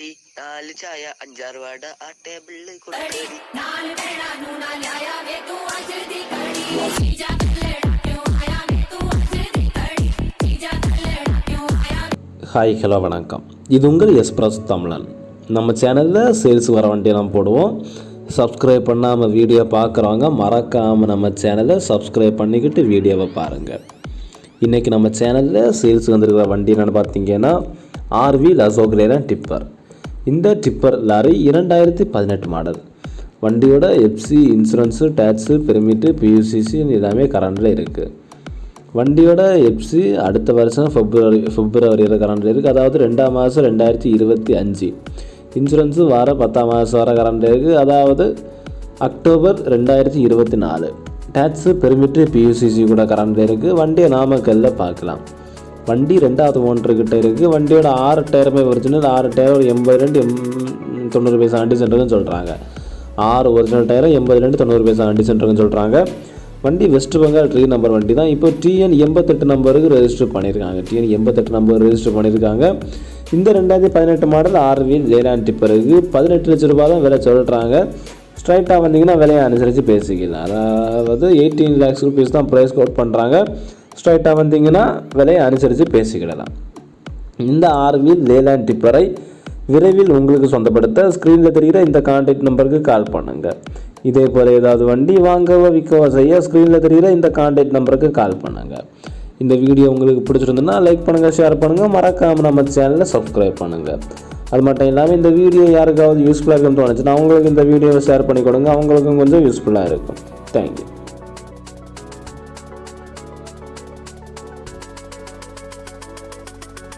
ചായ അഞ്ചാറ് ആ ടേബിളിൽ ஹாய் ஹலோ வணக்கம் இது உங்கள் எஸ்பிரஸ் தமிழன் நம்ம சேனலில் சேல்ஸ் வர வண்டியை நம்ம போடுவோம் சப்ஸ்கிரைப் பண்ணாமல் வீடியோ பார்க்குறவங்க மறக்காமல் நம்ம சேனலை சப்ஸ்கிரைப் பண்ணிக்கிட்டு வீடியோவை பாருங்கள் இன்றைக்கி நம்ம சேனலில் சேல்ஸ் வந்திருக்கிற வண்டி என்னென்னு பார்த்தீங்கன்னா ஆர்வி லசோக்ரேரன் டிப்பர் இந்த டிப்பர் லாரி இரண்டாயிரத்தி பதினெட்டு மாடல். வண்டியோட FC insurance tax permit PUCC எல்லாமே கரண்டில் இருக்குது வண்டியோட எஃப்சி அடுத்த வருஷம் ஃபெப்ரவரி ஃபிப்ரவரியில் கரண்டில் இருக்குது அதாவது ரெண்டாம் மாதம் ரெண்டாயிரத்தி இருபத்தி அஞ்சு. இன்சூரன்ஸு வார பத்தாம் மாதம் வர கரண்டில் இருக்குது அதாவது அக்டோபர் ரெண்டாயிரத்தி இருபத்தி நாலு. டேக்ஸு பெர்மிட்டு பியூசிசி கூட கரண்டில் இருக்குது வண்டியை நாமக்கல்ல பார்க்கலாம். வண்டி ரெண்டாவது ஓனர்கிட்ட இருக்குது வண்டியோட ஆறு டயருமே ஒரிஜினல் ஆறு டயர் ஒரு எண்பது ரெண்டு எம் தொண்ணூறு பைசா அண்டி சென்டர்னு சொல்கிறாங்க ஆறு ஒரிஜினல் டயரும் எண்பது ரெண்டு தொண்ணூறு பைசா அண்டி சென்டர்னு சொல்கிறாங்க வண்டி வெஸ்ட் பெங்கால் ட்ரீ நம்பர் வண்டி தான். இப்போ டிஎன் எண்பத்தெட்டு நம்பருக்கு ரெஜிஸ்டர் பண்ணியிருக்காங்க டிஎன் எண்பத்தெட்டு நம்பர் ரெஜிஸ்டர் பண்ணியிருக்காங்க இந்த ரெண்டாயிரத்தி பதினெட்டு மாடல் ஆறு வீல் ஜெயலான் டிப்பருக்கு பதினெட்டு லட்ச ரூபா தான் விலை சொல்கிறாங்க ஸ்ட்ரைட்டாக வந்தீங்கன்னா விலையை அனுசரித்து பேசிக்கலாம். அதாவது எயிட்டீன் லேக்ஸ் ருபீஸ் தான் ப்ரைஸ் கோட் பண்ணுறாங்க ஸ்ட்ரைட்டாக வந்தீங்கன்னா விலையை அனுசரித்து பேசிக்கிடலாம். இந்த ஆறு வீல் லேலாண்ட் டிப்பரை விரைவில் உங்களுக்கு சொந்தப்படுத்த ஸ்க்ரீனில் தெரிகிற இந்த கான்டாக்ட் நம்பருக்கு கால் பண்ணுங்கள் இதே போல் ஏதாவது வண்டி வாங்கவோ விற்கவோ செய்ய ஸ்க்ரீனில் தெரிகிற இந்த கான்டாக்ட் நம்பருக்கு கால் பண்ணுங்கள் இந்த வீடியோ உங்களுக்கு பிடிச்சிருந்துன்னா லைக் பண்ணுங்கள் ஷேர் பண்ணுங்கள் மறக்காமல் நம்ம சேனலை சப்ஸ்கிரைப் பண்ணுங்கள் அது மட்டும் இல்லாமல் இந்த வீடியோ யாருக்காவது யூஸ்ஃபுல்லாக இருக்குன்னு தோணுச்சுன்னா அவங்களுக்கு இந்த வீடியோவை ஷேர் பண்ணி கொடுங்க. அவங்களுக்கும் கொஞ்சம் யூஸ்ஃபுல்லாக இருக்கும். தேங்க்யூ